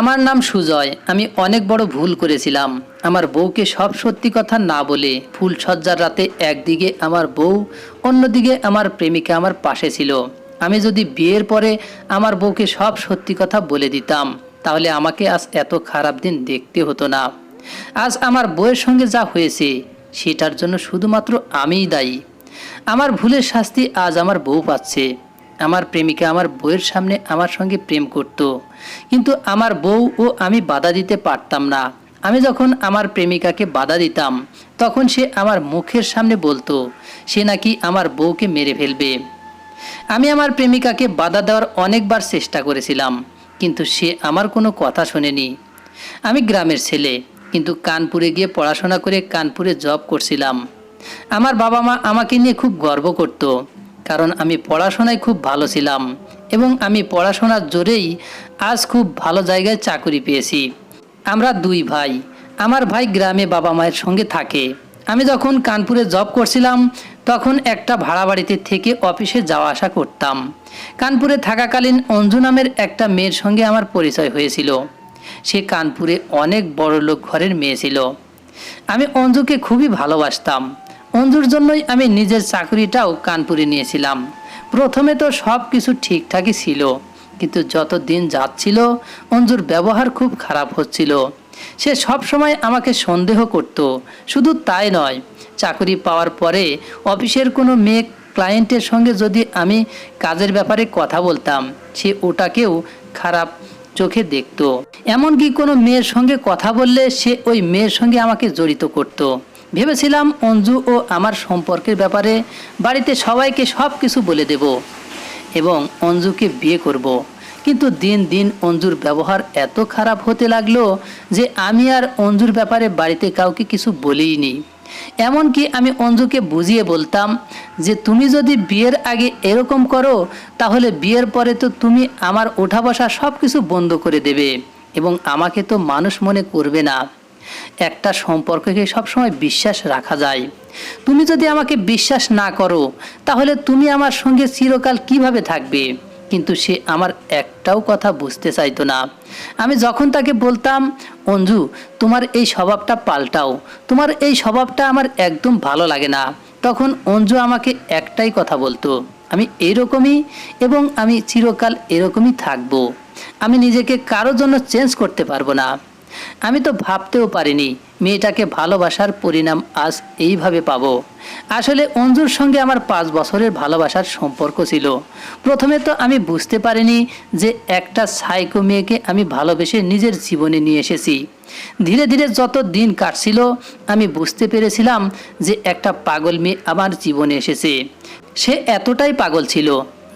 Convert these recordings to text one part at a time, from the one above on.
আমার নাম সুজয়। আমি অনেক বড় ভুল করেছিলাম। আমার বউকে সব সত্যি কথা না বলে ফুল ফুলসজ্জার রাতে একদিকে আমার বউ, অন্যদিকে আমার প্রেমিকা আমার পাশে ছিল। আমি যদি বিয়ের পরে আমার বউকে সব সত্যি কথা বলে দিতাম, তাহলে আমাকে আজ এত খারাপ দিন দেখতে হতো না। আজ আমার বউয়ের সঙ্গে যা হয়েছে, সেটার জন্য শুধুমাত্র আমিই দায়ী। আমার ভুলের শাস্তি আজ আমার বউ পাচ্ছে। আমার প্রেমিকা আমার বউয়ের সামনে আমার সঙ্গে প্রেম করত। কিন্তু আমার বউ ও আমি বাধা দিতে পারতাম না। আমি যখন আমার প্রেমিকাকে বাধা দিতাম, তখন সে আমার মুখের সামনে বলতো, সে নাকি আমার বউকে মেরে ফেলবে। আমি আমার প্রেমিকাকে বাধা দেওয়ার অনেকবার চেষ্টা করেছিলাম, কিন্তু সে আমার কোনো কথা শোনেনি। আমি গ্রামের ছেলে, কিন্তু কানপুরে গিয়ে পড়াশোনা করে কানপুরে জব করছিলাম। আমার বাবা মা আমাকে নিয়ে খুব গর্ব করত। কারণ আমি পড়াশোনায় খুব ভালো ছিলাম এবং আমি পড়াশোনার জোরেই আজ খুব ভালো জায়গায় চাকরি পেয়েছি। আমরা দুই ভাই। আমার ভাই গ্রামে বাবা মায়ের সঙ্গে থাকে। আমি যখন কানপুরে জব করছিলাম, তখন একটা ভাড়া বাড়িতে থেকে অফিসে যাওয়া আসা করতাম। কানপুরে থাকাকালীন অঞ্জু নামের একটা মেয়ের সঙ্গে আমার পরিচয় হয়েছিল। সে কানপুরে অনেক বড় লোক ঘরের মেয়ে ছিল। আমি অঞ্জুকে খুবই ভালোবাসতাম। অঞ্জুর জন্যই আমি নিজের চাকরিটাও কানপুরে নিয়েছিলাম। প্রথমে তো সব কিছু ঠিকঠাকই ছিল, কিন্তু যত দিন যাচ্ছিল অঞ্জুর ব্যবহার খুব খারাপ হচ্ছিল। সে সব সময় আমাকে সন্দেহ করত, শুধু তাই নয়, চাকরি পাওয়ার পরে অফিসের কোনো মেয়ে ক্লায়েন্টের সঙ্গে যদি আমি কাজের ব্যাপারে কথা বলতাম, সে ওটাকেও খারাপ চোখে দেখত। এমনকি কোনো মেয়ের সঙ্গে কথা বললে সে ওই মেয়ের সঙ্গে আমাকে জড়িত করত। ভেবেছিলাম অঞ্জু ও আমার সম্পর্কের ব্যাপারে বাড়িতে সবাইকে সব কিছু বলে দেব এবং অঞ্জুকে বিয়ে করব। কিন্তু দিন দিন অঞ্জুর ব্যবহার এত খারাপ হতে লাগল যে আমি আর অঞ্জুর ব্যাপারে বাড়িতে কাউকে কিছু বলিনি এমনকি আমি অঞ্জুকে বুঝিয়ে বলতাম যে তুমি যদি বিয়ের আগে এরকম করো, তাহলে বিয়ের পরে তো তুমি আমার ওঠা বসা সব কিছু বন্ধ করে দেবে এবং আমাকে তো মানুষ মনে করবে না একটা সম্পর্ককে সবসময় বিশ্বাস রাখা যায়। তুমি যদি আমাকে বিশ্বাস না করো, তাহলে তুমি আমার সঙ্গে চিরকাল কীভাবে থাকবে? কিন্তু সে আমার একটাও কথা বুঝতে চাইতো না। আমি যখন তাকে বলতাম অঞ্জু তোমার এই স্বভাবটা পাল্টাও। তোমার এই স্বভাবটা আমার একদম ভালো লাগে না। তখন অঞ্জু আমাকে একটাই কথা বলতো, আমি এরকমই এবং আমি চিরকাল এরকমই থাকব। আমি নিজেকে কারও জন্য চেঞ্জ করতে পারব না। আমি তো ভাবতেও পারিনি মেয়েটাকে ভালোবাসার পরিণাম আজ এইভাবে পাবো। আসলে অঞ্জুর সঙ্গে আমার পাঁচ বছরের ভালোবাসার সম্পর্ক ছিল। প্রথমে তো আমি বুঝতে পারিনি যে একটা সাইকো মেয়েকে আমি ভালোবেসে নিজের জীবনে নিয়ে এসেছি। ধীরে ধীরে যত দিন কাটছিল, আমি বুঝতে পেরেছিলাম যে একটা পাগল মেয়ে আমার জীবনে এসেছে। সে এতটাই পাগল ছিল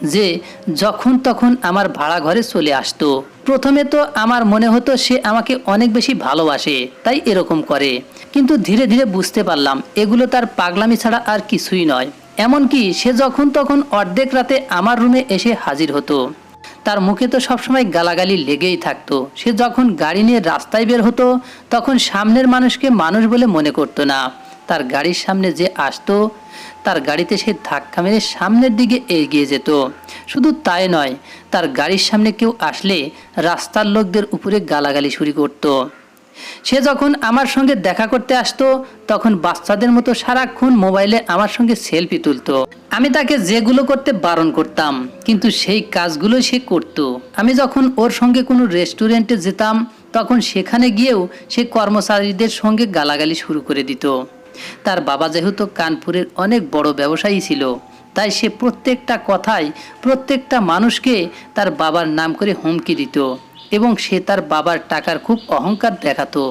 যে যখন তখন আমার ভাড়া ঘরে চলে আসতো। প্রথমে তো আমার মনে হতো সে আমাকে অনেক বেশি ভালোবাসে, তাই এরকম করে। কিন্তু ধীরে ধীরে বুঝতে পারলাম, এগুলো তার পাগলামি ছাড়া আর কিছুই নয়। এমনকি সে যখন তখন অর্ধেক রাতে আমার রুমে এসে হাজির হতো। তার মুখে তো সবসময় গালাগালি লেগেই থাকতো। সে যখন গাড়ি নিয়ে রাস্তায় বের হতো, তখন সামনের মানুষকে মানুষ বলে মনে করতো না। তার গাড়ির সামনে যে আসতো তার গাড়িতে সে ধাক্কা মেরে সামনের দিকে এগিয়ে যেত। শুধু তাই নয়, তার গাড়ির সামনে কেউ আসলে রাস্তার লোকদের উপরে গালাগালি শুরু করত। সে যখন আমার সঙ্গে দেখা করতে আসতো, তখন বাচ্চাদের মতো সারাক্ষণ মোবাইলে আমার সঙ্গে সেলফি তুলতো। আমি তাকে যেগুলো করতে বারণ করতাম, কিন্তু সেই কাজগুলো সে করত। আমি যখন ওর সঙ্গে কোনো রেস্টুরেন্টে যেতাম, তখন সেখানে গিয়েও সে কর্মচারীদের সঙ্গে গালাগালি শুরু করে দিত। তার বাবা যেহেতু কানপুরের অনেক বড় ব্যবসায়ী ছিল, তাই সে প্রত্যেকটা কথাই প্রত্যেকটা মানুষকে তার বাবার নাম করে হুমকি দিত এবং সে তার বাবার টাকার খুব অহংকার দেখাতো।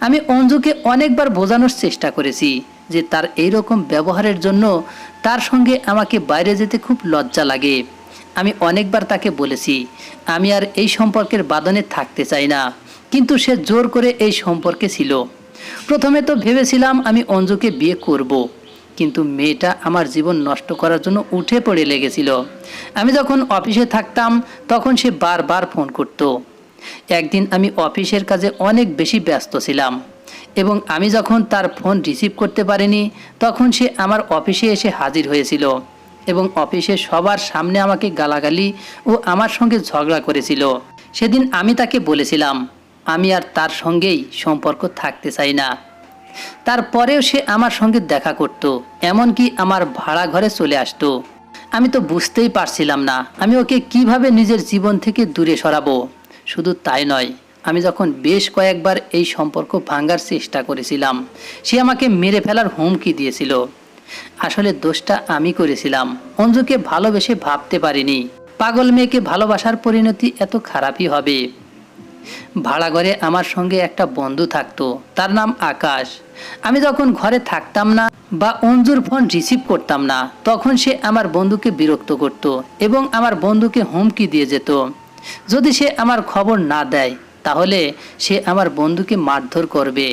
আমি অঞ্জুকে অনেকবার বোঝানোর চেষ্টা করেছি যে তার এই রকম ব্যবহারের জন্য তার সঙ্গে আমাকে বাইরে যেতে খুব লজ্জা লাগে। আমি অনেকবার তাকে বলেছি, আমি আর এই সম্পর্কের বাদনে থাকতে চাই না। কিন্তু সে জোর করে এই সম্পর্কে ছিল। প্রথমে তো ভেবেছিলাম আমি অঞ্জুকে বিয়ে করব। কিন্তু মেয়েটা আমার জীবন নষ্ট করার জন্য উঠে পড়ে লেগেছিল আমি যখন অফিসে থাকতাম, তখন সে বারবার ফোন করত একদিন আমি অফিসের কাজে অনেক বেশি ব্যস্ত ছিলাম, এবং আমি যখন তার ফোন রিসিভ করতে পারিনি, তখন সে আমার অফিসে এসে হাজির হয়েছিল, এবং অফিসে সবার সামনে আমাকে গালাগালি ও আমার সঙ্গে ঝগড়া করেছিল সেদিন আমি তাকে বলেছিলাম আমি আর তার সঙ্গেই সম্পর্ক থাকতে চাই না। তারপরেও সে আমার সঙ্গে দেখা করত, এমনকি আমার ভাড়া ঘরে চলে আসতো। আমি তো বুঝতেই পারছিলাম না, আমি ওকে কীভাবে নিজের জীবন থেকে দূরে সরাবো। শুধু তাই নয়, আমি যখন বেশ কয়েকবার এই সম্পর্ক ভাঙার চেষ্টা করেছিলাম, সে আমাকে মেরে ফেলার হুমকি দিয়েছিল। আসলে দোষটা আমি করেছিলাম, অঞ্জুকে ভালোবেসে ভাবতে পারিনি। পাগল মেয়েকে ভালোবাসার পরিণতি এত খারাপই হবে। ভাড়া ঘরে আমার সঙ্গে একটা বন্ধু থাকতো, তার নাম আকাশ। আমি যখন ঘরে থাকতাম না বা অঞ্জুর ফোন রিসিভ করতাম না, তখন সে আমার বন্ধুকে বিরক্ত করত এবং আমার বন্ধুকে হুমকি দিয়ে যেত। যদি সে আমার খবর না দেয়, তাহলে সে আমার বন্ধুকে মারধর করবে।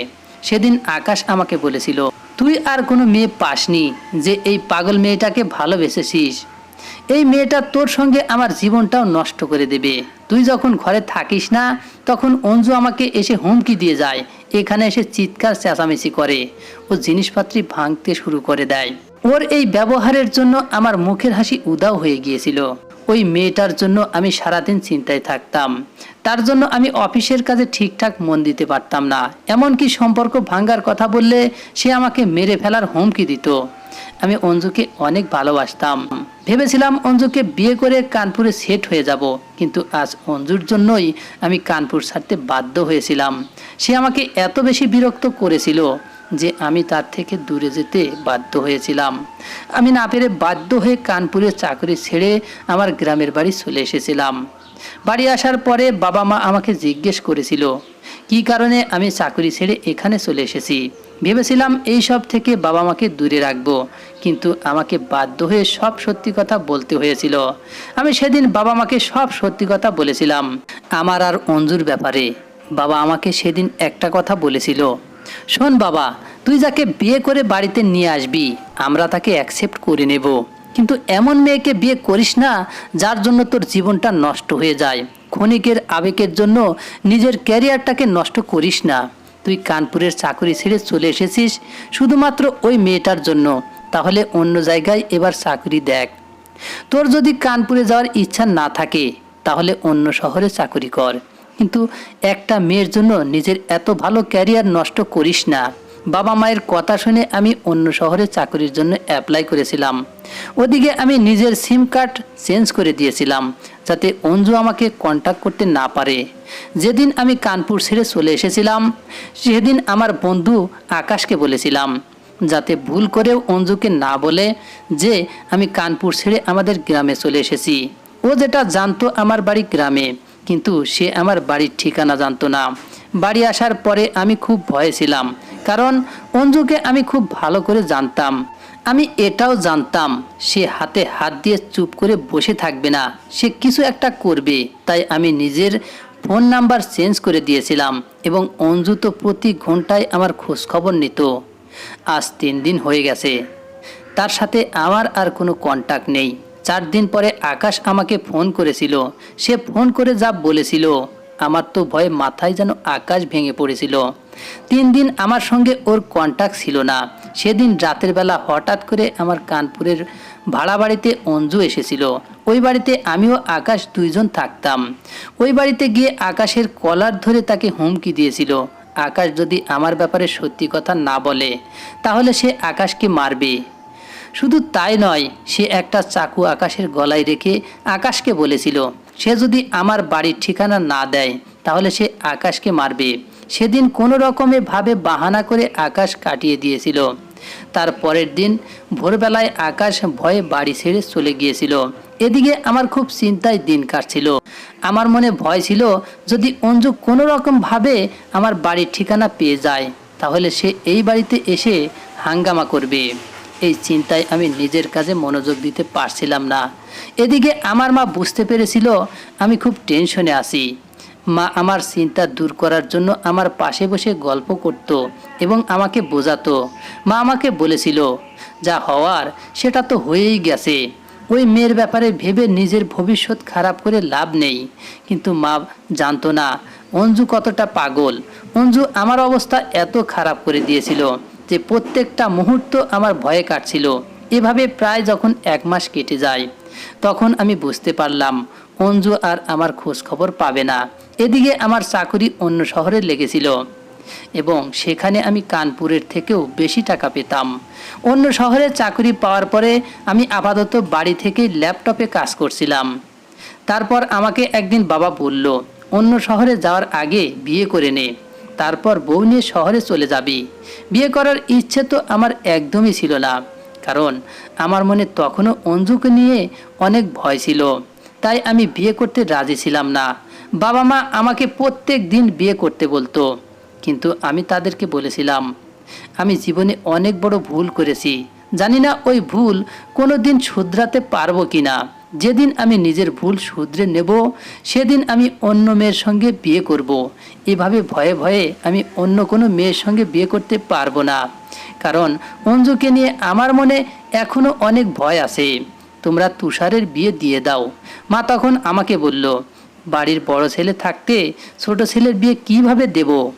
সেদিন আকাশ আমাকে বলেছিল, তুই আর কোনো মেয়ে পাসনি যে এই পাগল মেয়েটাকে ভালোবেসেছিস। এই মেয়েটা তোর সঙ্গে আমার জীবনটাও নষ্ট করে দেবে। তুই যখন ঘরে থাকিস না, তখন অঞ্জু আমাকে এসে হুমকি দিয়ে যায়। এখানে এসে চিৎকার চেঁচামেচি করে। ও জিনিসপাত্রি ভাঙতে শুরু করে দেয়। ওর এই ব্যবহারের জন্য আমার মুখের হাসি উদাও হয়ে গিয়েছিল। ওই মেয়েটার জন্য আমি সারাদিন চিন্তায় থাকতাম। তার জন্য আমি অফিসের কাজে ঠিকঠাক মন দিতে পারতাম না। এমনকি সম্পর্ক ভাঙ্গার কথা বললে সে আমাকে মেরে ফেলার হুমকি দিত। আমি অঞ্জুকে অনেক ভালোবাসতাম। ভেবেছিলাম অঞ্জুকে বিয়ে করে কানপুরে সেট হয়ে যাব, কিন্তু আজ অঞ্জুর জন্যই আমি কানপুর ছাড়তে বাধ্য হয়েছিলাম। সে আমাকে এত বেশি বিরক্ত করেছিল যে আমি তার থেকে দূরে যেতে বাধ্য হয়েছিলাম। আমি না পেরে বাধ্য হয়ে কানপুরে চাকরি ছেড়ে আমার গ্রামের বাড়ি চলে এসেছিলাম। বাড়ি আসার পরে বাবা মা আমাকে জিজ্ঞেস করেছিল, কী কারণে আমি চাকরি ছেড়ে এখানে চলে এসেছি? ভেবেছিলাম এই সব থেকে বাবা মাকে দূরে রাখব, কিন্তু আমাকে বাধ্য হয়ে সব সত্যি কথা বলতে হয়েছিল। আমি সেদিন বাবা মাকে সব সত্যি কথা বলেছিলাম। আমার আর অঞ্জুর ব্যাপারে। বাবা আমাকে সেদিন একটা কথা বলেছিল। শোন বাবা, তুই যাকে বিয়ে করে বাড়িতে নিয়ে আসবি, আমরা তাকে অ্যাকসেপ্ট করে নেব। কিন্তু এমন মেয়েকে বিয়ে করিস না, যার জন্য তোর জীবনটা নষ্ট হয়ে যায়। ক্ষণিকের আবেগের জন্য নিজের ক্যারিয়ারটাকে নষ্ট করিস না। তুই কানপুরের চাকরি ছেড়ে চলে এসেছিস শুধুমাত্র ওই মেয়েটার জন্য। তাহলে অন্য জায়গায় এবার চাকরি দেখ। তোর যদি কানপুরে যাওয়ার ইচ্ছা না থাকে, তাহলে অন্য শহরে চাকরি কর। কিন্তু একটা মেয়ের জন্য নিজের এত ভালো ক্যারিয়ার নষ্ট করিস না। বাবা মায়ের কথা শুনে আমি অন্য শহরে চাকরির জন্য অ্যাপ্লাই করেছিলাম। ওদিকে আমি নিজের সিম কার্ড চেঞ্জ করে দিয়েছিলাম। যাতে অঞ্জু আমাকে কন্ট্যাক্ট করতে না পারে। যেদিন আমি কানপুর ছেড়ে চলে এসেছিলাম, সেদিন আমার বন্ধু আকাশকে বলেছিলাম, যাতে ভুল করেও অঞ্জুকে না বলে যে আমি কানপুর ছেড়ে আমাদের গ্রামে চলে এসেছি। ও যেটা জানতো আমার বাড়ি গ্রামে, কিন্তু সে আমার বাড়ির ঠিকানা জানতো না। বাড়ি আসার পরে আমি খুব ভয়ে ছিলাম, কারণ অঞ্জুকে আমি খুব ভালো করে জানতাম। আমি এটাও জানতাম, সে হাতে হাত দিয়ে চুপ করে বসে থাকবে না, সে কিছু একটা করবে। তাই আমি নিজের ফোন নাম্বার চেঞ্জ করে দিয়েছিলাম এবং অঞ্জু তো প্রতি ঘন্টায় আমার খোঁজখবর নিত। আজ তিন দিন হয়ে গেছে। তার সাথে আমার আর কোনো কন্ট্যাক্ট নেই। চার দিন পরে আকাশ আমাকে ফোন করেছিল। সে ফোন করে যা বলেছিল, আমার তো ভয়ে মাথায় যেন আকাশ ভেঙে পড়েছিল। তিন দিন আমার সঙ্গে ওর কন্ট্যাক্ট ছিল না। সেদিন রাতের বেলা হঠাৎ করে আমার কানপুরের ভাড়া বাড়িতে অঞ্জু এসেছিল। ওই বাড়িতে আমিও আকাশ দুইজন থাকতাম। ওই বাড়িতে গিয়ে আকাশের কলার ধরে তাকে হুমকি দিয়েছিল। আকাশ যদি আমার ব্যাপারে সত্যি কথা না বলে, তাহলে সে আকাশকে মারবে। শুধু তাই নয়, সে একটা চাকু আকাশের গলায় রেখে আকাশকে বলেছিল, সে যদি আমার বাড়ির ঠিকানা না দেয়, তাহলে সে আকাশকে মারবে। সেদিন কোনো রকমে ভাবে বাহানা করে আকাশ কাটিয়ে দিয়েছিল। তার পরের দিন ভোরবেলায় আকাশ ভয়ে বাড়ি ছেড়ে চলে গিয়েছিল। এদিকে আমার খুব চিন্তায় দিন কাটছিল। আমার মনে ভয় ছিল যদি অঞ্জু কোনো রকম ভাবে আমার বাড়ির ঠিকানা পেয়ে যায়, তাহলে সে এই বাড়িতে এসে হাঙ্গামা করবে। এই চিন্তায় আমি নিজের কাজে মনোযোগ দিতে পারছিলাম না। এদিকে আমার মা বুঝতে পেরেছিল আমি খুব টেনশনে আছি। মা আমার চিন্তা দূর করার জন্য আমার পাশে বসে গল্প করত এবং আমাকে বোঝাতো। মা আমাকে বলেছিল, যা হওয়ার সেটা তো হয়েই গেছে। ওই মেয়ের ব্যাপারে ভেবে নিজের ভবিষ্যৎ খারাপ করে লাভ নেই। কিন্তু মা জানতো না, অঞ্জু কতটা পাগল। অঞ্জু আমার অবস্থা এত খারাপ করে দিয়েছিল যে প্রত্যেকটা মুহূর্ত আমার ভয়ে কাটছিল। এভাবে প্রায় যখন এক মাস কেটে যায়, তখন আমি বুঝতে পারলাম অঞ্জু আর আমার খোঁজ খবর পাবে না। এদিকে আমার চাকুরি অন্য শহরে লেগেছিল এবং সেখানে আমি কানপুরের থেকেও বেশি টাকা পেতাম। অন্য শহরে চাকরি পাওয়ার পরে আমি আপাতত বাড়ি থেকে ল্যাপটপে কাজ করছিলাম। তারপর আমাকে একদিন বাবা বলল, অন্য শহরে যাওয়ার আগে বিয়ে করে নে, তারপর বউ নিয়ে শহরে চলে যাবি। বিয়ে করার ইচ্ছে তো আমার একদমই ছিল না, কারণ আমার মনে তখনও অঞ্জুকে নিয়ে অনেক ভয় ছিল। তাই আমি বিয়ে করতে রাজি ছিলাম না। বাবা মা আমাকে প্রত্যেক দিন বিয়ে করতে বলতো, কিন্তু আমি তাদেরকে বলেছিলাম, আমি জীবনে অনেক বড় ভুল করেছি। জানি না ওই ভুল কোনো দিন শুধরাতে পারব কি না যেদিন আমি নিজের ভুল শুধরে নেব, সেদিন আমি অন্য মেয়ের সঙ্গে বিয়ে করব। এভাবে ভয়ে ভয়ে আমি অন্য কোনো মেয়ের সঙ্গে বিয়ে করতে পারব না। কারণ অঞ্জুকে নিয়ে আমার মনে এখনও অনেক ভয় আছে। তোমরা তুষারের বিয়ে দিয়ে দাও। মা তখন আমাকে বলল বাড়ির বড় ছেলে থাকতে ছোট ছেলের বিয়ে কীভাবে দেব?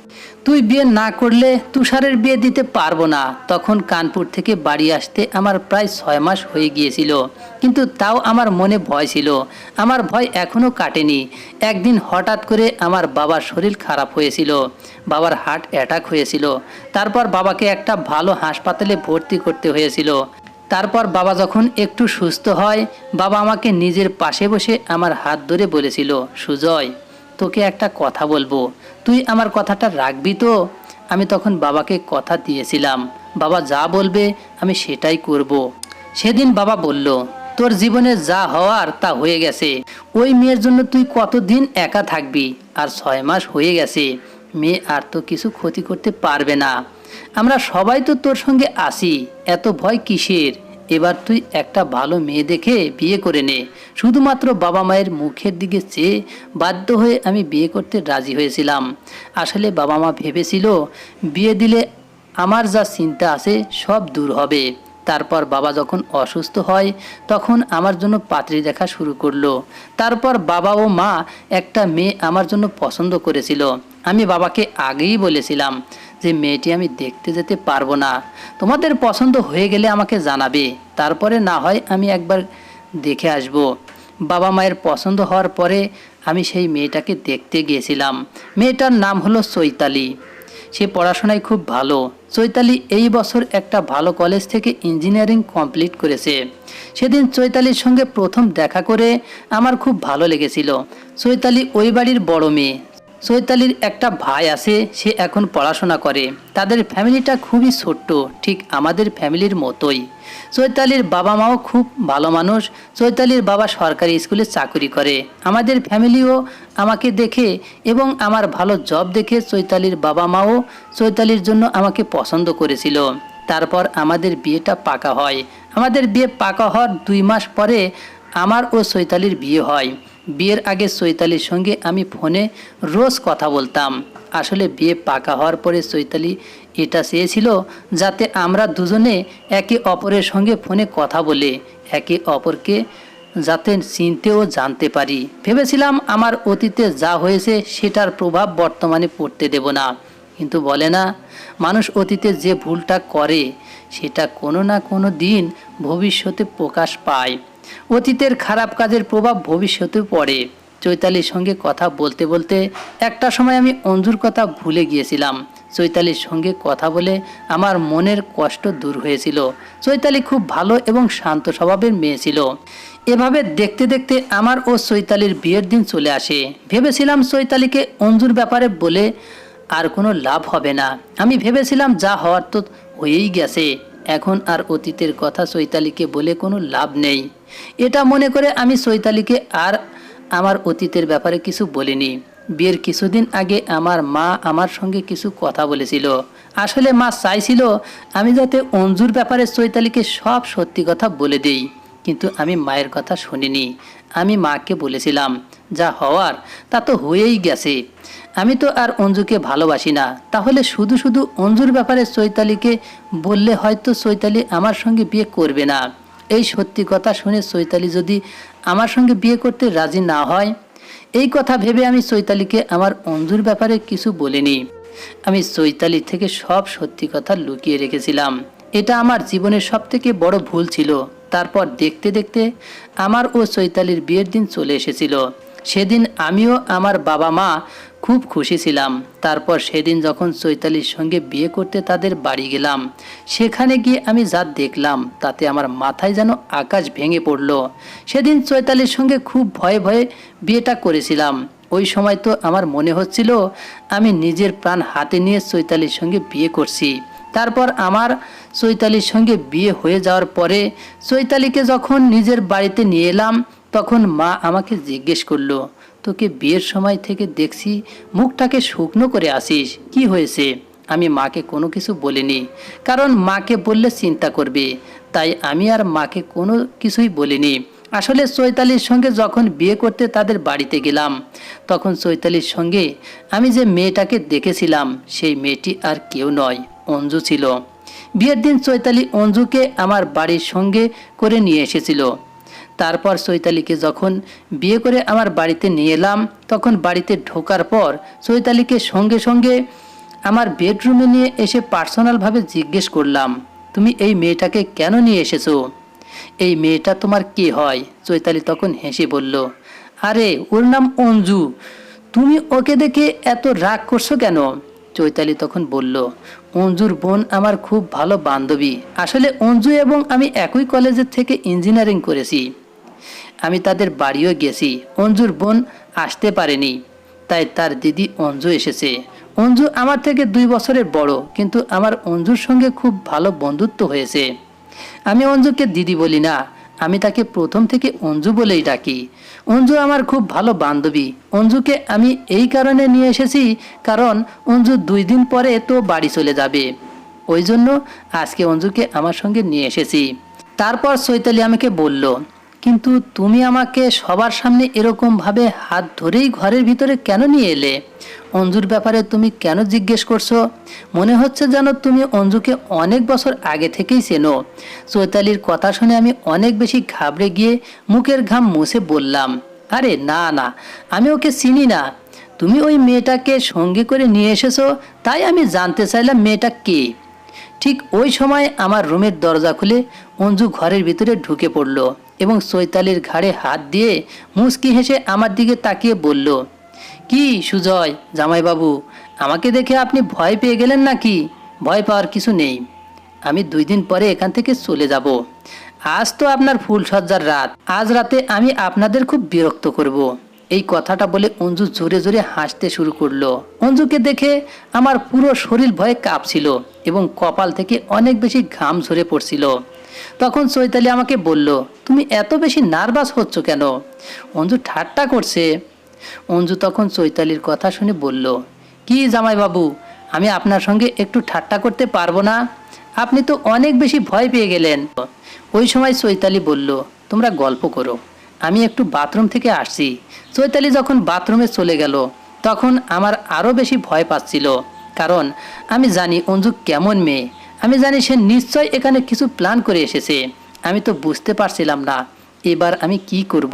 তুই বিয়ে না করলে তুষারের বিয়ে দিতে পারব না। তখন কানপুর থেকে বাড়ি আসতে আমার প্রায় ছয় মাস হয়ে গিয়েছিল। কিন্তু তাও আমার মনে ভয় ছিল। আমার ভয় এখনও কাটেনি। একদিন হঠাৎ করে আমার বাবার শরীর খারাপ হয়েছিল। বাবার হার্ট অ্যাটাক হয়েছিল। তারপর বাবাকে একটা ভালো হাসপাতালে ভর্তি করতে হয়েছিল। তারপর বাবা যখন একটু সুস্থ হয়, বাবা আমাকে নিজের পাশে বসে আমার হাত ধরে বলেছিল, সুজয়, তোকে একটা কথা বলব। তুই আমার কথাটা রাখবি তো? আমি তখন বাবাকে কথা দিয়েছিলাম। বাবা যা বলবে আমি সেটাই করব। সেদিন বাবা বলল, তোর জীবনে যা হওয়ার তা হয়ে গেছে। ওই মেয়ের জন্য তুই কতদিন একা থাকবি? আর ছয় মাস হয়ে গেছে। মেয়ে আর তো কিছু ক্ষতি করতে পারবে না। আমরা সবাই তো তোর সঙ্গে আসি, এত ভয় কিসের? এবার তুই একটা ভালো মেয়ে দেখে বিয়ে করে নে। শুধুমাত্র বাবা মায়ের মুখের দিকে চেয়ে বাধ্য হয়ে আমি বিয়ে করতে রাজি হয়েছিলাম। আসলে বাবা মা ভেবেছিল, বিয়ে দিলে আমার যা চিন্তা আছে সব দূর হবে। তারপর বাবা যখন অসুস্থ হয়, তখন আমার জন্য পাত্রী দেখা শুরু করল। তারপর বাবা ও মা একটা মেয়ে আমার জন্য পছন্দ করেছিল। আমি বাবাকে আগেই বলেছিলাম যে মেয়েটি আমি দেখতে যেতে পারব না, তোমাদের পছন্দ হয়ে গেলে আমাকে জানাবে, তারপরে না হয় আমি একবার দেখে আসব। বাবা মায়ের পছন্দ হওয়ার পরে আমি সেই মেয়েটাকে দেখতে গিয়েছিলাম। মেয়েটার নাম হলো চৈতালি। সে পড়াশোনায় খুব ভালো। চৈতালি এই বছর একটা ভালো কলেজ থেকে ইঞ্জিনিয়ারিং কমপ্লিট করেছে। সেদিন চৈতালির সঙ্গে প্রথম দেখা করে আমার খুব ভালো লেগেছিল। চৈতালি ওই বাড়ির বড় মেয়ে। চৈতালির একটা ভাই আছে, সে এখন পড়াশোনা করে। তাদের ফ্যামিলিটা খুবই ছোট্ট, ঠিক আমাদের ফ্যামিলির মতোই। চৈতালির বাবা মাও খুব ভালো মানুষ। চৈতালির বাবা সরকারি স্কুলে চাকরি করে। আমাদের ফ্যামিলিও আমাকে দেখে এবং আমার ভালো জব দেখে চৈতালির বাবা মাও চৈতালির জন্য আমাকে পছন্দ করেছিল। তারপর আমাদের বিয়েটা পাকা হয়। আমাদের বিয়ে পাকা হওয়ার দুই মাস পরে আমার ও চৈতালির বিয়ে হয়। বিয়ের আগে চৈতালির সঙ্গে আমি ফোনে রোজ কথা বলতাম। আসলে বিয়ে পাকা হওয়ার পরে চৈতালি এটা চেয়েছিল যাতে আমরা দুজনে একে অপরের সঙ্গে ফোনে কথা বলে, একে অপরকে যাতে চিনতে ও জানতে পারি। ভেবেছিলাম আমার অতীতে যা হয়েছে সেটার প্রভাব বর্তমানে পড়তে দেব না। কিন্তু বলে না, মানুষ অতীতে যে ভুলটা করে, সেটা কোনো না কোনো দিন ভবিষ্যতে প্রকাশ পায়। অতীতের খারাপ কাজের প্রভাব ভবিষ্যতে পড়ে। চৈতালির সঙ্গে কথা বলতে বলতে একটা সময় আমি অঞ্জুর কথা ভুলে গিয়েছিলাম। চৈতালির সঙ্গে কথা বলে আমার মনের কষ্ট দূর হয়েছিল। চৈতালি খুব ভালো এবং শান্ত স্বভাবের মেয়ে ছিল। এভাবে দেখতে দেখতে আমার ও চৈতালির বিয়ের দিন চলে আসে। ভেবেছিলাম চৈতালিকে অঞ্জুর ব্যাপারে বলে আর কোনো লাভ হবে না। আমি ভেবেছিলাম যা হওয়ার তো হয়েই গেছে। এখন আর অতীতের কথা চৈতালিকে বলে কোনো লাভ নেই। এটা মনে করে আমি চৈতালিকে আর আমার অতীতের ব্যাপারে কিছু বলিনি। বিয়ের কিছুদিন আগে আমার মা আমার সঙ্গে কিছু কথা বলেছিল। আসলে মা চাইছিল আমি যাতে অঞ্জুর ব্যাপারে চৈতালিকে সব সত্যি কথা বলে দেই। কিন্তু আমি মায়ের কথা শুনিনি। আমি মাকে বলেছিলাম যা হওয়ার, তা তো হয়েই গেছে। আমি তো আর অঞ্জুকে ভালোবাসি না। তাহলে শুধু শুধু অঞ্জুর ব্যাপারে চৈতালিকে বললে হয়তো চৈতালি আমার সঙ্গে বিয়ে করবে না। এই সত্যি কথা শুনে চৈতালি যদি আমার সঙ্গে বিয়ে করতে রাজি না হয়, এই কথা ভেবে আমি চৈতালিকে আমার অঞ্জুর ব্যাপারে কিছু বলিনি। আমি চৈতালি থেকে সব সত্যি কথা লুকিয়ে রেখেছিলাম। এটা আমার জীবনের সব থেকে বড় ভুল ছিল। তারপর দেখতে দেখতে আমার ও চৈতালির বিয়ের দিন চলে এসেছিল। সেদিন আমিও আমার বাবা মা খুব খুশি ছিলাম। তারপর সেদিন যখন চৈতালির সঙ্গে বিয়ে করতে তাদের বাড়ি গেলাম, সেখানে গিয়ে আমি যা দেখলাম তাতে আমার মাথায় যেন আকাশ ভেঙে পড়ল। সেদিন চৈতালির সঙ্গে খুব ভয়ে ভয়ে বিয়েটা করেছিলাম। ওই সময় তো আমার মনে হচ্ছিল আমি নিজের প্রাণ হাতে নিয়ে চৈতালির সঙ্গে বিয়ে করছি। তারপর আমার চৈতালির সঙ্গে বিয়ে হয়ে যাওয়ার পরে চৈতালিকে যখন নিজের বাড়িতে নিয়ে এলাম তখন মা আমাকে জিজ্ঞেস করল, তোকে বিয়ের সময় থেকে দেখছি মুখটাকে শুকনো করে আসিস কি হয়েছে? আমি মাকে কোনো কিছু বলিনি, কারণ মাকে বললে চিন্তা করবে, তাই আমি আর মাকে কোনো কিছুই বলিনি। আসলে চৈতালির সঙ্গে যখন বিয়ে করতে তাদের বাড়িতে গেলাম, তখন চৈতালির সঙ্গে আমি যে মেয়েটাকে দেখেছিলাম, সেই মেয়েটি আর কেউ নয়, অঞ্জু ছিল। বিয়ের দিন চৈতালি অঞ্জুকে আমার বাড়ির সঙ্গে করে নিয়ে এসেছিল। তারপর চৈতালিকে যখন বিয়ে করে আমার বাড়িতে নিয়ে এলাম, তখন বাড়িতে ঢোকার পর চৈতালিকে সঙ্গে সঙ্গে আমার বেডরুমে নিয়ে এসে পার্সোনালভাবে জিজ্ঞেস করলাম, তুমি এই মেয়েটাকে কেন নিয়ে এসেছ? এই মেয়েটা তোমার কে হয়? চৈতালি তখন হেসে বলল, আরে, ওর নাম অঞ্জু। তুমি ওকে দেখে এত রাগ করছ কেন? চৈতালি তখন বলল, অঞ্জুর বোন আমার খুব ভালো বান্ধবী। আসলে অঞ্জু এবং আমি একই কলেজের থেকে ইঞ্জিনিয়ারিং করেছি। আমি তাদের বাড়িও গেছি। অঞ্জুর বোন আসতে পারেনি। তাই তার দিদি অঞ্জু এসেছে। অঞ্জু আমার থেকে দুই বছরের বড়, কিন্তু আমার অঞ্জুর সঙ্গে খুব ভালো বন্ধুত্ব হয়েছে। আমি অঞ্জুকে দিদি বলি না, আমি তাকে প্রথম থেকে অঞ্জু বলেই ডাকি। অঞ্জু আমার খুব ভালো বান্ধবী। অঞ্জুকে আমি এই কারণে নিয়ে এসেছি কারণ অঞ্জু দুই দিন পরে তো বাড়ি চলে যাবে। ওই জন্য আজকে অঞ্জুকে আমার সঙ্গে নিয়ে এসেছি। তারপর চৈতালি আমাকে বলল কিন্তু তুমি আমাকে সবার সামনে এরকমভাবে হাত ধরেই ঘরের ভিতরে কেন নিয়ে এলে? অঞ্জুর ব্যাপারে তুমি কেন জিজ্ঞেস করছ? মনে হচ্ছে যেন তুমি অঞ্জুকে অনেক বছর আগে থেকেই চেনো। চৈতালির কথা শুনে আমি অনেক বেশি ঘাবড়ে গিয়ে মুখের ঘাম মুছে বললাম, আরে না না, আমি ওকে চিনি না। তুমি ওই মেয়েটাকে সঙ্গে করে নিয়ে এসেছ, তাই আমি জানতে চাইলাম মেয়েটা কে? ঠিক ওই সময় আমার রুমের দরজা খুলে অঞ্জু ঘরের ভিতরে ঢুকে পড়ল। এবং চৈতালির ঘাড়ে হাত দিয়ে মুচকি হেসে আমার দিকে তাকিয়ে বলল, কি সুজয় জামাইবাবু, আমাকে দেখে আপনি ভয় পেয়ে গেলেন নাকি? ভয় পাওয়ার কিছু নেই। আমি দুই দিন পরে এখান থেকে চলে যাব। আজ তো আপনার ফুলসজ্জার রাত। আজ রাতে আমি আপনাদের খুব বিরক্ত করব। এই কথাটা বলে অঞ্জু জোরে জোরে হাসতে শুরু করল। অঞ্জুকে দেখে আমার পুরো শরীর ভয়ে কাঁপছিল এবং কপাল থেকে অনেক বেশি ঘাম ঝরে পড়ছিল। তখন চৈতালি আমাকে বলল, তুমি এত বেশি নার্ভাস হচ্ছ কেন? অঞ্জু ঠাট্টা করছে। অঞ্জু তখন চৈতালির কথা শুনে বলল, কি জামাইবাবু আমি আপনার সঙ্গে একটু ঠাট্টা করতে পারব না। আপনি তো অনেক বেশি ভয় পেয়ে গেলেন। ওই সময় চৈতালি বলল, তোমরা গল্প করো। আমি একটু বাথরুম থেকে আসছি। চৈতালি যখন বাথরুমে চলে গেল, তখন আমার আরও বেশি ভয় পাচ্ছিল। কারণ আমি জানি অঞ্জু কেমন মেয়ে। আমি জানি সে নিশ্চয় এখানে কিছু প্ল্যান করে এসেছে। আমি তো বুঝতে পারছিলাম না, এবার আমি কি করব।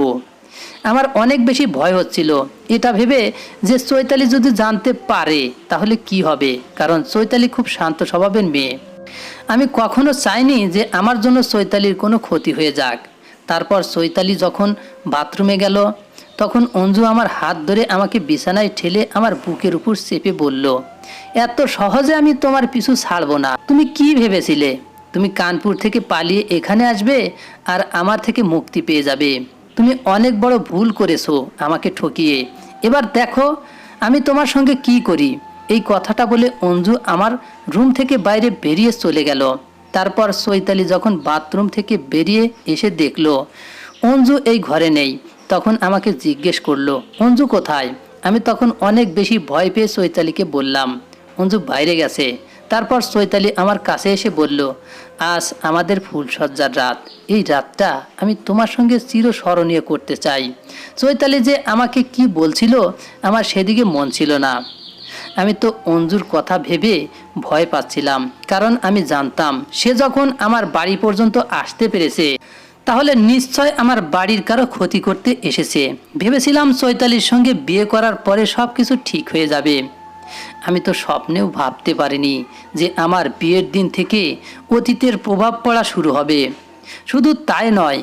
আমার অনেক বেশি ভয় হচ্ছিল। এটা ভেবে যে চৈতালি যদি জানতে পারে, তাহলে কি হবে? কারণ চৈতালি খুব শান্ত স্বভাবের মেয়ে। আমি কখনো চাইনি যে আমার জন্য চৈতালির কোনো ক্ষতি হয়ে যাক। তারপর চৈতালি যখন বাথরুমে গেল তখন অঞ্জু আমার হাত ধরে আমাকে বিছানায় ঠেলে আমার বুকের উপর চেপে বলল, এত সহজে আমি তোমার পিছু ছাড়বো না। তুমি কি ভেবেছিলে? তুমি কানপুর থেকে পালিয়ে এখানে আসবে আর আমার থেকে মুক্তি পেয়ে যাবে। তুমি অনেক বড় ভুল করেছ আমাকে ঠকিয়ে। এবার দেখো, আমি তোমার সঙ্গে কি করি? এই কথাটা বলে অঞ্জু আমার রুম থেকে বাইরে বেরিয়ে চলে গেল। তারপর চৈতালি যখন বাথরুম থেকে বেরিয়ে এসে দেখল, অঞ্জু এই ঘরে নেই। তখন আমাকে জিজ্ঞেস করল, অঞ্জু কোথায়? আমি তখন অনেক বেশি ভয় পেয়ে চৈতালিকে বললাম, অঞ্জু বাইরে গেছে। তারপর চৈতালি আমার কাছে এসে বলল, আজ আমাদের ফুলসজ্জার রাত। এই রাতটা আমি তোমার সঙ্গে চিরস্মরণীয় করতে চাই। চৈতালি যে আমাকে কি বলছিল আমার সেদিকে মন ছিল না। আমি তো অঞ্জুর কথা ভেবে ভয় পাচ্ছিলাম, কারণ আমি জানতাম সে যখন আমার বাড়ি পর্যন্ত আসতে পেরেছে তাহলে নিশ্চয় আমার বাড়ির কারও ক্ষতি করতে এসেছে। ভেবেছিলাম চৈতালির সঙ্গে বিয়ে করার পরে সব কিছু ঠিক হয়ে যাবে। আমি তো স্বপ্নেও ভাবতে পারিনি যে আমার বিয়ের দিন থেকে অতীতের প্রভাব পড়া শুরু হবে। শুধু তাই নয়,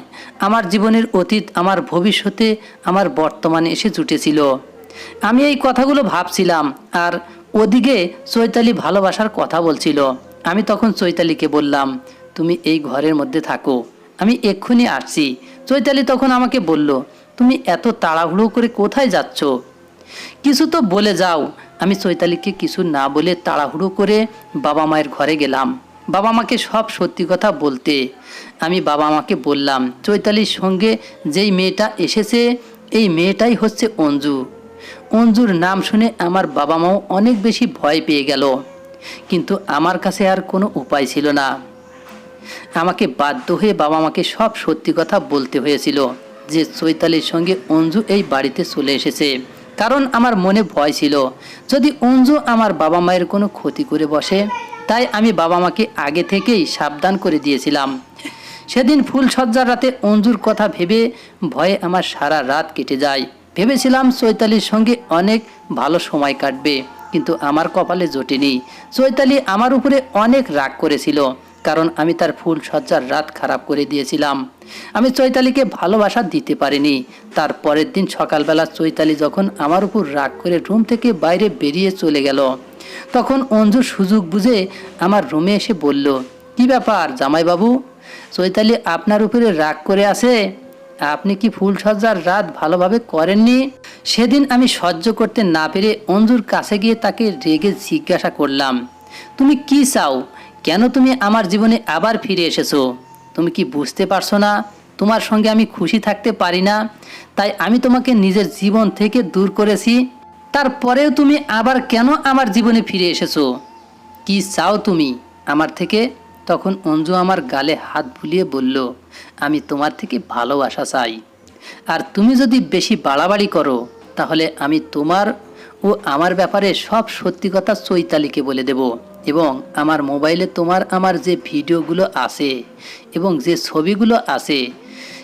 আমার জীবনের অতীত আমার ভবিষ্যতে আমার বর্তমানে এসে জুটেছিল। আমি এই কথাগুলো ভাবছিলাম আর ওদিকে চৈতালি ভালোবাসার কথা বলছিল। আমি তখন চৈতালিকে বললাম, তুমি এই ঘরের মধ্যে থাকো। আমি এক্ষুনি আসছি। চৈতালি তখন আমাকে বলল, তুমি এত তাড়াহুড়ো করে কোথায় যাচ্ছ? কিছু তো বলে যাও। আমি চৈতালিকে কিছু না বলে তাড়াহুড়ো করে বাবা মায়ের ঘরে গেলাম। বাবা মাকে সব সত্যি কথা বলতে আমি বাবা মাকে বললাম, চৈতালির সঙ্গে যেই মেয়েটা এসেছে, এই মেয়েটাই হচ্ছে অঞ্জু। অঞ্জুর নাম শুনে আমার বাবা মাও অনেক বেশি ভয় পেয়ে গেল। কিন্তু আমার কাছে আর কোনো উপায় ছিল না। আমাকে বাধ্য হয়ে বাবা মাকে সব সত্যি কথা বলতে হয়েছিল যে চৈতালির সঙ্গে অঞ্জু এই বাড়িতে চলে এসেছে। কারণ আমার মনে ভয় ছিল, যদি অঞ্জু আমার বাবা মায়ের কোনো ক্ষতি করে বসে, তাই আমি বাবা মাকে আগে থেকেই সাবধান করে দিয়েছিলাম। সেদিন ফুলসজ্জার রাতে অঞ্জুর কথা ভেবে ভয়ে আমার সারা রাত কেটে যায়। ভেবেছিলাম চৈতালির সঙ্গে অনেক ভালো সময় কাটবে, কিন্তু আমার কপালে জোটেনি। চৈতালি আমার উপরে অনেক রাগ করেছিল। কারণ আমি তার ফুল সজ্জার রাত খারাপ করে দিয়েছিলাম। আমি চৈতালিকে ভালোবাসা দিতে পারিনি। তার পরের দিন সকালবেলা চৈতালি যখন আমার উপর রাগ করে রুম থেকে বাইরে বেরিয়ে চলে গেল, তখন অঞ্জু সুযোগ বুঝে আমার রুমে এসে বলল, কি ব্যাপার জামাইবাবু? চৈতালি আপনার উপরে রাগ করে আছে? আপনি কি ফুল সজ্জার রাত ভালোভাবে করেননি? সেদিন আমি সহ্য করতে না পেরে অঞ্জুর কাছে গিয়ে তাকে রেগে জিজ্ঞাসা করলাম, তুমি কি চাও? কেন তুমি আমার জীবনে আবার ফিরে এসেছ? তুমি কি বুঝতে পারছ না? তোমার সঙ্গে আমি খুশি থাকতে পারি না। তাই আমি তোমাকে নিজের জীবন থেকে দূর করেছি। তারপরেও তুমি আবার কেন আমার জীবনে ফিরে এসেছ? কি চাও তুমি? আমার থেকে? তখন অঞ্জু আমার গালে হাত বুলিয়ে বলল, আমি তোমার থেকে ভালোবাসা চাই। আর তুমি যদি বেশি বাড়াবাড়ি করো, তাহলে আমি তোমার ও আমার ব্যাপারে সব সত্যি কথা চৈতালিকে বলে দেব। এবং আমার মোবাইলে তোমার আমার যে ভিডিওগুলো আছে এবং যে ছবিগুলো আছে,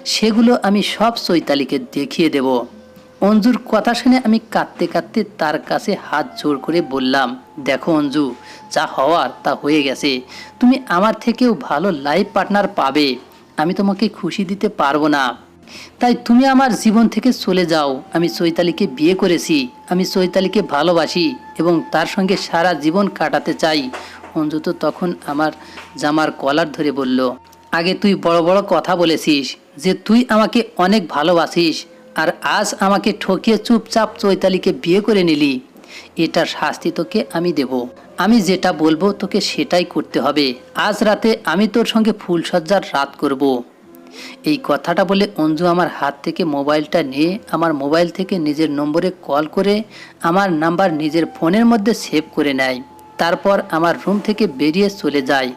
সেগুলো আমি সব চৈতালিকে দেখিয়ে দেব। অঞ্জুর কথা শুনে আমি কাঁদতে কাঁদতে তার কাছে হাত জোর করে বললাম, দেখো অঞ্জু, যা হওয়ার তা হয়ে গেছে। তুমি আমার থেকেও ভালো লাইফ পার্টনার পাবে। আমি তোমাকে খুশি দিতে পারব না। তাই তুমি আমার জীবন থেকে চলে যাও। আমি চৈতালিকে বিয়ে করেছি। আমি চৈতালিকে ভালোবাসি এবং তার সঙ্গে সারা জীবন কাটাতে চাই। অঞ্জু তো তখন আমার জামার কলার ধরে বলল, আগে তুই বড় বড় কথা বলেছিস যে তুই আমাকে অনেক ভালোবাসিস আর আজ আমাকে ঠকিয়ে চুপচাপ চৈতালিকে বিয়ে করে নিলি। এটার শাস্তি তোকে আমি দেব। আমি যেটা বলব তোকে সেটাই করতে হবে। আজ রাতে আমি তোর সঙ্গে ফুলসজ্জার রাত করব। এই কথাটা বলে অঞ্জু আমার হাত থেকে মোবাইলটা নিয়ে আমার মোবাইল থেকে নিজের নম্বরে কল করে আমার নাম্বার নিজের ফোনের মধ্যে সেভ করে নেয়। তারপর আমার রুম থেকে বেরিয়ে চলে যায়।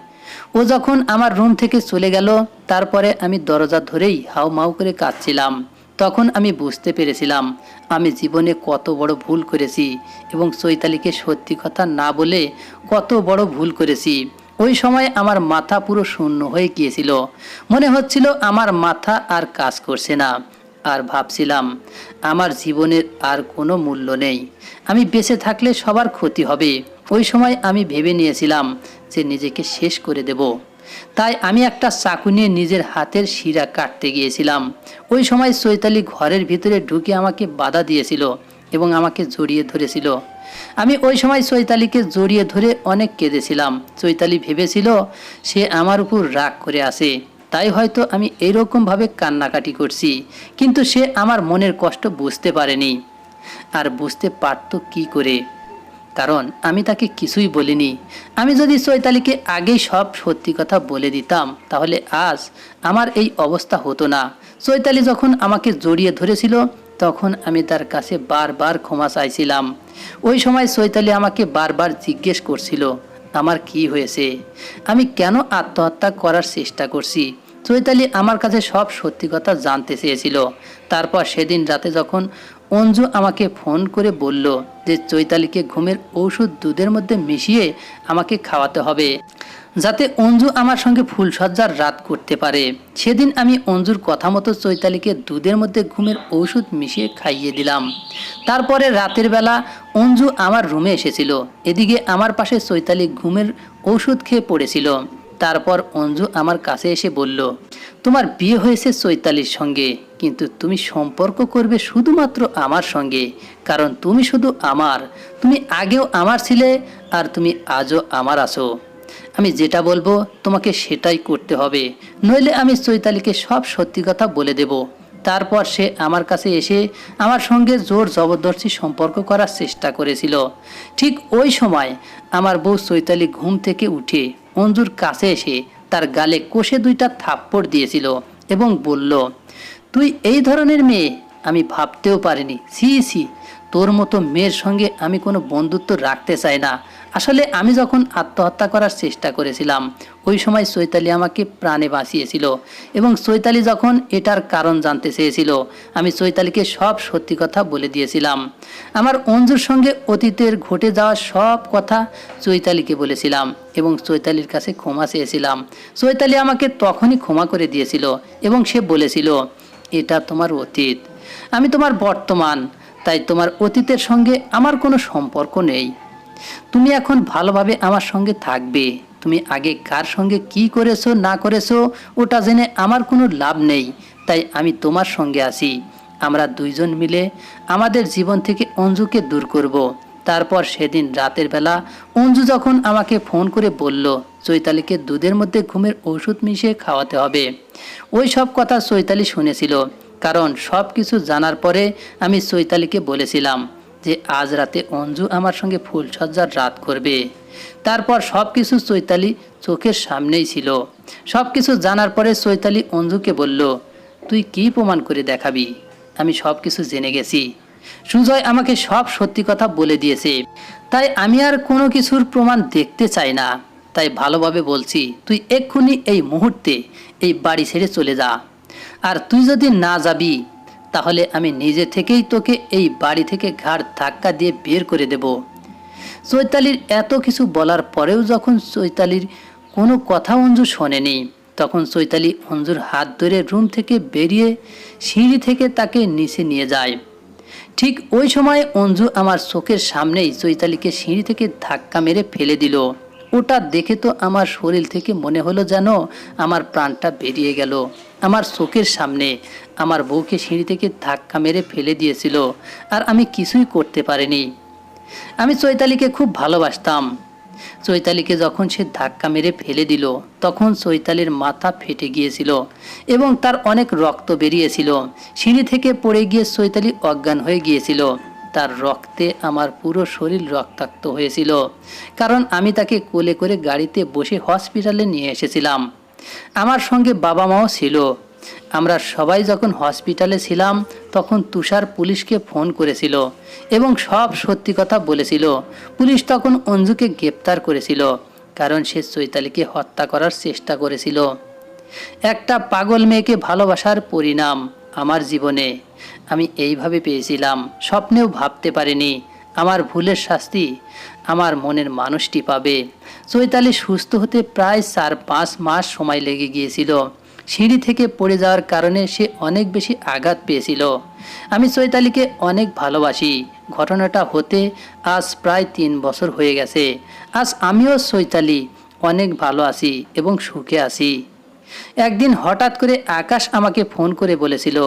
ও যখন আমার রুম থেকে চলে গেল, তারপরে আমি দরজা ধরেই হাউ মাউ করে কাঁদছিলাম। তখন আমি বুঝতে পেরেছিলাম, আমি জীবনে কত বড় ভুল করেছি এবং চৈতালিকে সত্যি কথা না বলে কত বড় ভুল করেছি। ওই সময় আমার মাথা পুরো শূন্য হয়ে গিয়েছিল। মনে হচ্ছিল আমার মাথা আর কাজ করছে না। আর ভাবছিলাম, আমার জীবনের আর কোনো মূল্য নেই। আমি বেঁচে থাকলে সবার ক্ষতি হবে। ওই সময় আমি ভেবে নিয়েছিলাম যে নিজেকে শেষ করে দেব। তাই আমি একটা চাকু নিয়ে নিজের হাতের শিরা কাটতে গিয়েছিলাম। ওই সময় চৈতালি ঘরের ভিতরে ঢুকে আমাকে বাধা দিয়েছিল এবং আমাকে জড়িয়ে ধরেছিল। আমি ওই সময় চৈতালিকে জড়িয়ে ধরে অনেক কেঁদেছিলাম। চৈতালি ভেবেছিল সে আমার উপর রাগ করে আসে তাই হয়তো আমি এইরকমভাবে কান্নাকাটি করছি, কিন্তু সে আমার মনের কষ্ট বুঝতে পারেনি। আর বুঝতে পারত কি করে? কারণ আমি তাকে কিছুই বলিনি। আমি যদি চৈতালিকে আগেই সব সত্যি কথা বলে দিতাম, তাহলে আজ আমার এই অবস্থা হতো না। চৈতালি যখন আমাকে জড়িয়ে ধরেছিল তখন আমি তার কাছে বারবার ক্ষমা চাইছিলাম। ওই সময় চৈতালি আমাকে বারবার জিজ্ঞেস করছিল, আমার কি হয়েছে? আমি কেন আত্মহত্যা করার চেষ্টা করছি? চৈতালি আমার কাছে সব সত্যি কথা জানতে চেয়েছিল। তারপর সেদিন রাতে যখন অঞ্জু আমাকে ফোন করে বলল যে চৈতালিকে ঘুমের ঔষধ দুধের মধ্যে মিশিয়ে আমাকে খাওয়াতে হবে যাতে অঞ্জু আমার সঙ্গে ফুলসজ্জার রাত করতে পারে। সেদিন আমি অঞ্জুর কথা মতো চৈতালিকে দুধের মধ্যে ঘুমের ঔষধ মিশিয়ে খাইয়ে দিলাম। তারপরে রাতের বেলা অঞ্জু আমার রুমে এসেছিল। এদিকে আমার পাশে চৈতালি ঘুমের ঔষধ খেয়ে পড়েছিল। তারপর অঞ্জু আমার কাছে এসে বলল, তোমার বিয়ে হয়েছে চৈতালির সঙ্গে, কিন্তু তুমি সম্পর্ক করবে শুধুমাত্র আমার সঙ্গে। কারণ তুমি শুধু আমার, তুমি আগেও আমার ছিলে আর তুমি আজও আমার আছো। আমি যেটা বলব, তোমাকে সেটাই করতে হবে। নইলে আমি চৈতালিকে সব সত্যি কথা বলে দেব। তারপর সে আমার কাছে এসে আমার সঙ্গে জোর জবরদস্তি সম্পর্ক করার চেষ্টা করেছিল। ঠিক ওই সময় আমার বউ চৈতালি ঘুম থেকে উঠে অঞ্জুর কাছে এসে তার গালে কষে দুইটা থাপ্পড় দিয়েছিল এবং বলল, তুই এই ধরনের মেয়ে আমি ভাবতেও পারিনি। সি সি তোর মতো মেয়ের সঙ্গে আমি কোনো বন্ধুত্ব রাখতে চাই না। আসলে আমি যখন আত্মহত্যা করার চেষ্টা করেছিলাম, ওই সময় চৈতালি আমাকে প্রাণে বাঁচিয়েছিল এবং চৈতালি যখন এটার কারণ জানতে চেয়েছিল, আমি চৈতালিকে সব সত্যি কথা বলে দিয়েছিলাম। আমার অঞ্জুর সঙ্গে অতীতের ঘটে যাওয়া সব কথা চৈতালিকে বলেছিলাম এবং চৈতালির কাছে ক্ষমা চেয়েছিলাম। চৈতালি আমাকে তখনই ক্ষমা করে দিয়েছিল এবং সে বলেছিল, এটা তোমার অতীত। আমি তোমার বর্তমান, তাই তোমার অতীতের সঙ্গে আমার কোনো সম্পর্ক নেই। তুমি এখন ভালোভাবে আমার সঙ্গে থাকবে। তুমি আগে কার সঙ্গে কি করেছ, না করেছ, ওটা জেনে আমার কোনো লাভ নেই। তাই আমি তোমার সঙ্গে আছি। আমরা দুইজন মিলে আমাদের জীবন থেকে অঞ্জুকে দূর করব। তারপর সেদিন রাতের বেলা অঞ্জু যখন আমাকে ফোন করে বলল, চৈতালিকে দুধের মধ্যে ঘুমের ওষুধ মিশিয়ে খাওয়াতে হবে। ওই সব কথা চৈতালি শুনেছিল, কারণ সব কিছু জানার পরে আমি চৈতালিকে বলেছিলাম যে আজ রাতে অঞ্জু আমার সঙ্গে ফুলসজ্জার রাত করবে। তারপর সব কিছু চৈতালি চোখের সামনেই ছিল। সব কিছু জানার পরে চৈতালি অঞ্জুকে বলল, তুই কি প্রমাণ করে দেখাবি? আমি সব কিছু জেনে গেছি। সুজয় আমাকে সব সত্যি কথা বলে দিয়েছে। তাই আমি আর কোনো কিছুর প্রমাণ দেখতে চাই না। তাই ভালোভাবে বলছি, তুই এক্ষুনি এই মুহূর্তে এই বাড়ি ছেড়ে চলে যা। আর তুই যদি না যাবি তাহলে আমি নিজে থেকেই তোকে এই বাড়ি থেকে ঘাড় ধাক্কা দিয়ে বের করে দেব। চৈতালির এত কিছু বলার পরেও যখন চৈতালির কোনো কথা অঞ্জু শোনেনি, তখন চৈতালি অঞ্জুর হাত ধরে রুম থেকে বেরিয়ে সিঁড়ি থেকে তাকে নিচে নিয়ে যায়। ঠিক ওই সময় অঞ্জু আমার চোখের সামনেই চৈতালিকে সিঁড়ি থেকে ধাক্কা মেরে ফেলে দিল। ওটা দেখে তো আমার শরীর থেকে মনে হলো যেন আমার প্রাণটা বেরিয়ে গেল। আমার চোখের সামনে আমার বউকে সিঁড়ি থেকে ধাক্কা মেরে ফেলে দিয়েছিল আর আমি কিছুই করতে পারিনি। আমি চৈতালিকে খুব ভালোবাসতাম। চৈতালিকে যখন সে ধাক্কা মেরে ফেলে দিল, তখন চৈতালির মাথা ফেটে গিয়েছিল এবং তার অনেক রক্ত বেরিয়েছিল। সিঁড়ি থেকে পড়ে গিয়ে চৈতালি অজ্ঞান হয়ে গিয়েছিল। তার রক্তে আমার পুরো শরীর রক্তাক্ত হয়েছিল, কারণ আমি তাকে কোলে করে গাড়িতে বসে হসপিটালে নিয়ে এসেছিলাম। আমার সঙ্গে বাবা মাও ছিল আমরা সবাই যখন হসপিটালে ছিলাম, তখন তুষার পুলিশকে ফোন করেছিল এবং সব সত্যি কথা বলেছিল। পুলিশ তখন অঞ্জুকে গ্রেপ্তার করেছিল, কারণ সে চৈতালিকে হত্যা করার চেষ্টা করেছিল। একটা পাগল মেয়েকে ভালোবাসার পরিণাম আমার জীবনে। আমি এইভাবে পেয়েছিলাম, স্বপ্নেও ভাবতে পারিনি। আমার ভুলের শাস্তি আমার মনের মানুষটি পাবে। চৈতালি সুস্থ হতে প্রায় চার পাঁচ মাস সময় লেগে গিয়েছিল। সিঁড়ি থেকে পড়ে যাওয়ার কারণে সে অনেক বেশি আঘাত পেয়েছিল। আমি চৈতালিকে অনেক ভালোবাসি। ঘটনাটা হতে আজ প্রায় তিন বছর হয়ে গেছে। আজ আমিও চৈতালি, অনেক ভালো আছি এবং সুখে আছি। একদিন হঠাৎ করে আকাশ আমাকে ফোন করে বলেছিল,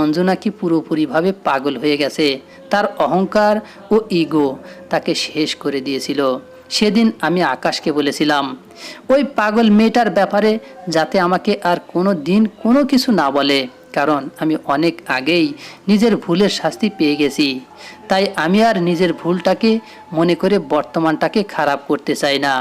অঞ্জু নাকি পুরোপুরিভাবে পাগল হয়ে গেছে। তার অহংকার ও ইগো তাকে শেষ করে দিয়েছিল। সেদিন আমি আকাশকে বলেছিলাম, ওই পাগল মেয়েটার ব্যাপারে যাতে আমাকে আর কোনো দিন কোনো কিছু না বলে, কারণ আমি অনেক আগেই নিজের ভুলের শাস্তি পেয়ে গেছি। তাই আমি আর নিজের ভুলটাকে মনে করে বর্তমানটাকে খারাপ করতে চাই না।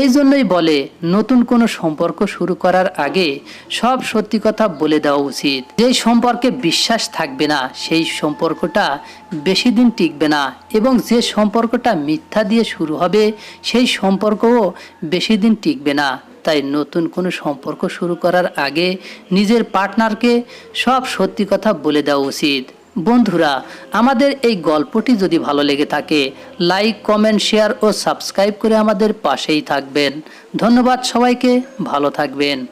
এই জন্যই বলে, নতুন কোনো সম্পর্ক শুরু করার আগে সব সত্যি কথা বলে দেওয়া উচিত। যেই সম্পর্কে বিশ্বাস থাকবে না, সেই সম্পর্কটা বেশি দিন টিকবে না এবং যে সম্পর্কটা মিথ্যা দিয়ে শুরু হবে, সেই সম্পর্কও বেশি দিন টিকবে না। তাই নতুন কোনো সম্পর্ক শুরু করার আগে নিজের পার্টনারকে সব সত্যি কথা বলে দেওয়া উচিত। বন্ধুরা, আমাদের এই গল্পটি যদি ভালো লেগে থাকে, লাইক, কমেন্ট, শেয়ার ও সাবস্ক্রাইব করে আমাদের পাশেই থাকবেন। ধন্যবাদ সবাইকে, ভালো থাকবেন।